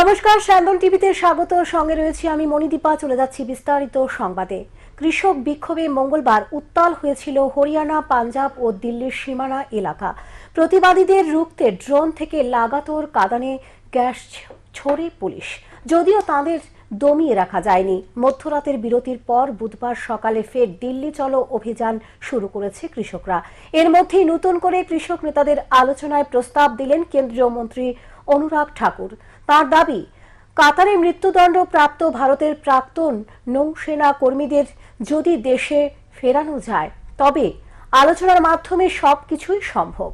নমস্কার স্যান্দন টিভিতে স্বাগত। সঙ্গে রয়েছে আমি মণিদীপা। চলে যাচ্ছি বিস্তারিত সংবাদে। কৃষক বিক্ষোভে মঙ্গলবার উত্তাল হয়েছিল হরিয়ানা, পাঞ্জাব ও দিল্লির সীমানা এলাকা। প্রতিবাদীদের রুখতে ড্রোন থেকে লাগাতর কাদানে গ্যাস ছড়ে পুলিশ। যদিও তাদের দমিয়ে রাখা যায়নি। মধ্যরাতের বিরতির পর বুধবার সকালে ফের দিল্লি চলো অভিযান শুরু করেছে কৃষকরা। এর মধ্যেই নতুন করে কৃষক নেতাদের আলোচনায় প্রস্তাব দিলেন কেন্দ্রীয় মন্ত্রী অনুরাগ ঠাকুর। তার দাবি, কাতারে মৃত্যুদণ্ড প্রাপ্ত ভারতের প্রাক্তন নৌসেনা কর্মীদের যদি দেশে ফেরানো যায়, তবে আলোচনার মাধ্যমে সবকিছুই সম্ভব।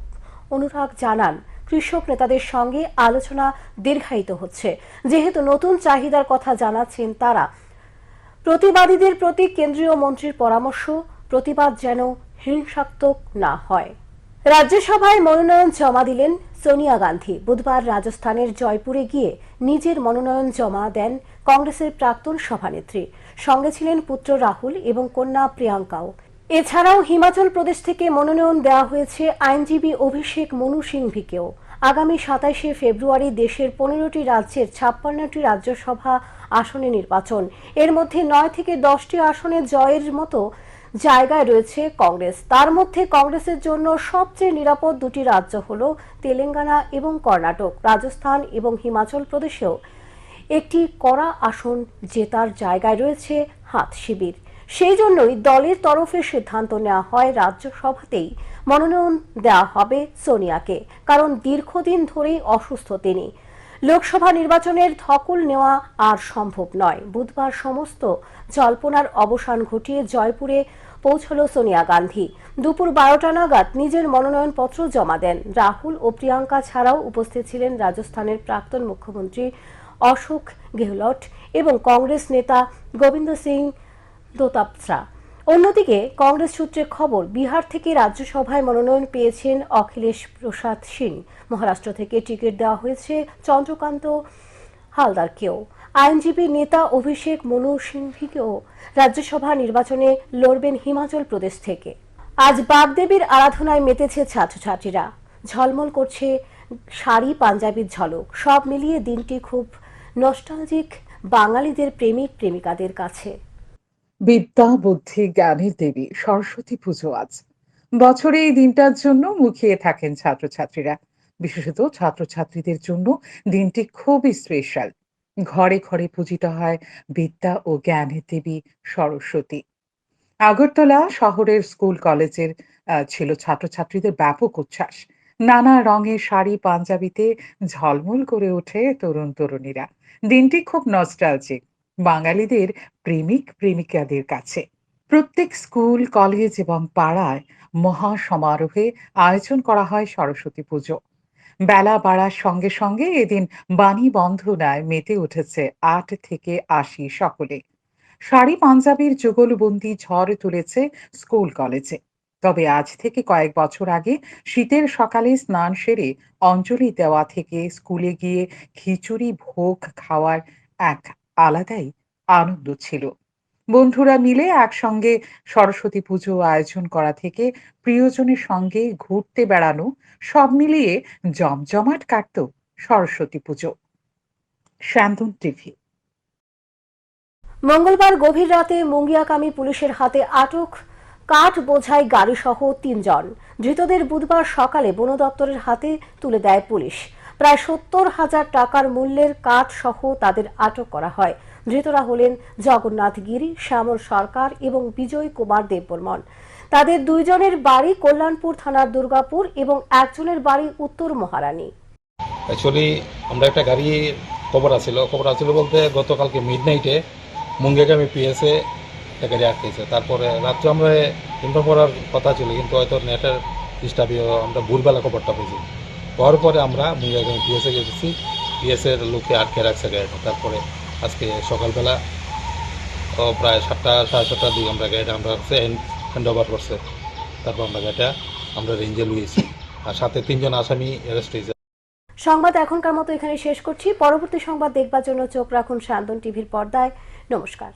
অনুরাগ জানান, কৃষক নেতাদের সঙ্গে আলোচনা দীর্ঘায়িত হচ্ছে। যেহেতু নতুন চাহিদার কথা জানাচ্ছেন তারা, প্রতিবাদীদের প্রতি কেন্দ্রীয় মন্ত্রীর পরামর্শ, প্রতিবাদ যেন হিংসাত্মক না হয়। রাজ্যসভায় মনোনয়ন জমা দিলেন সোনিয়া গান্ধী। বুধবার রাজস্থানের জয়পুরে গিয়ে নিজের মনোনয়ন জমা দেন কংগ্রেসের প্রাক্তন সভানেত্রী। সঙ্গে ছিলেন পুত্র রাহুল এবং কন্যা প্রিয়াঙ্কাও। এছাড়াও হিমাচল প্রদেশ থেকে মনোনয়ন দেওয়া হয়েছে আইনজীবী অভিষেক মনু সিংভিকেও। আগামী সাতাইশে ফেব্রুয়ারি দেশের পনেরোটি রাজ্যের ছাপ্পান্নটি রাজ্যসভা আসনে নির্বাচন। এর মধ্যে নয় থেকে দশটি আসনে জয়ের মতো জায়গায় রয়েছে কংগ্রেস। তার মধ্যে কংগ্রেসের জন্য সবচেয়ে নিরাপদ দুটি রাজ্য হল তেলেঙ্গানা এবং কর্ণাটক, রাজস্থান এবং হিমাচল প্রদেশেও। একটি কড়া আসন জেতার জায়গায় রয়েছে হাত শিবির। সেই জন্যই দলের তরফে সিদ্ধান্ত নেওয়া হয় রাজ্যসভাতেই। মনোনয়ন দেওয়া হবে সোনিয়াকে, কারণ দীর্ঘদিন ধরেই অসুস্থ তিনি। লোকসভা নির্বাচনের ধকল নেওয়া আর সম্ভব নয়। বুধবার সমস্ত জল্পনার অবসান ঘটিয়ে জয়পুরে পৌঁছল সোনিয়া গান্ধী। দুপুর বারোটা নাগাদ নিজের মনোনয়নপত্র জমা দেন। রাহুল ও প্রিয়াঙ্কা ছাড়াও উপস্থিত ছিলেন রাজস্থানের প্রাক্তন মুখ্যমন্ত্রী অশোক গেহলট এবং কংগ্রেস নেতা গোবিন্দ সিং দোতাপত্রা অন্যদিকে কংগ্রেস সূত্রে খবর, বিহার থেকে রাজ্যসভায় মনোনয়ন পেয়েছেন অখিলেশ প্রসাদ সিং। মহারাষ্ট্র থেকে টিকিট দেওয়া হয়েছে চন্দ্রকান্ত হালদারকেও আইনজীবী নেতা অভিষেক মনু সিংভিকেও রাজ্যসভা নির্বাচনে লড়বেন হিমাচল প্রদেশ থেকে। আজ বাগদেবীর আরাধনায় মেতেছে ছাত্রছাত্রীরা। ঝলমল করছে শাড়ি, পাঞ্জাবির ঝলক। সব মিলিয়ে দিনটি খুব নস্টালজিক বাঙালিদের প্রেমিক প্রেমিকাদের কাছে। বিদ্যা, বুদ্ধি, জ্ঞানের দেবী, সরস্বতী পুজো আজ। বছরে এই দিনটার জন্য মুখিয়ে থাকেন ছাত্রছাত্রীরা। বিশেষত ছাত্রছাত্রীদের জন্য দিনটি খুবই স্পেশাল ঘরে ঘরে পূজিত হয় বিদ্যা ও জ্ঞানের দেবী সরস্বতী। আগরতলা শহরের স্কুল কলেজের ছিল ছাত্রছাত্রীদের ব্যাপক উচ্ছ্বাস। নানা রঙের শাড়ি, পাঞ্জাবিতে ঝলমল করে ওঠে তরুণ তরুণীরা। দিনটি খুব নস্টালজিক বাঙালিদের প্রেমিক প্রেমিকাদের কাছে। প্রত্যেক স্কুল কলেজ এবং পাড়ায় মহা সমারোহে আয়োজন করা হয় সরস্বতী পুজো। বেলা বাড়ার সঙ্গে সঙ্গে এদিন বাণী বন্ধনায় মেতে উঠেছে আট থেকে আশি সকলে। শাড়ি, পাঞ্জাবির যুগলবন্দি ঝড় তুলেছে স্কুল কলেজে। তবে আজ থেকে কয়েক বছর আগে শীতের সকালে স্নান সেরে অঞ্জলি দেওয়া থেকে স্কুলে গিয়ে খিচুড়ি ভোগ খাওয়ার এক আলাদাই আনন্দ ছিল। বন্ধুরা মিলে একসঙ্গে সরস্বতী পুজো আয়োজন করা থেকে প্রিয়জনের সঙ্গে ঘুরতে বেড়ানো, সব মিলিয়ে জমজমাট কাটতো সরস্বতী পুজো। শান্তন টিভি। মঙ্গলবার গভীর রাতে মুঙ্গিয়াকামী পুলিশের হাতে আটক কাঠ বোঝাই গাড়িসহ তিনজন। ধৃতদের বুধবার সকালে বন দপ্তরের হাতে তুলে দেয় পুলিশ। প্রায় সত্তর হাজার টাকার মূল্যের কাঠ সহ তাদের আটক করা হয়। ধৃতরা হলেন জগন্নাথ গিরি, শ্যামল সরকার এবং বিজয় কুমার দেববর্মন। তাদের দুইজনের বাড়ি কল্যাণপুর থানার দুর্গাপুর এবং একজনের বাড়ি উত্তর মহারানী। অ্যাকচুয়ালি আমরা একটা গাড়ি খবর আছিল খবর আছিল বলতে গতকালকে মিড নাইটে মুঙ্গেগামী পিএসে একটা গাড়ি আটকেছে। তারপরে রাত্রে আমরা ইনফর্ম করার কথা ছিল, কিন্তু হয়তো নেটের ডিস্টার্বই আমরা ভুলবেলা খবরটা পেয়েছি। পাওয়ার পরে আমরা মুঙ্গেগামী পিএসে গেছি। পিএসের লোকে আটকে রাখছে গাড়িটা। তারপরে আজকে সকালবেলা, ও প্রায় সাতটা, সাড়ে সাতটার দিকে আমরা গাড়িটা, আমরা হ্যান্ড ওভার করছে। তারপর আমরা গাড়িটা, আমরা রেঞ্জে লুয়েছি আর সাথে তিনজন আসামি অ্যারেস্ট হয়েছে। সংবাদ এখনকার মতো এখানে শেষ করছি। পরবর্তী সংবাদ দেখবার জন্য চোখ রাখুন শান্তন টিভির পর্দায়। নমস্কার।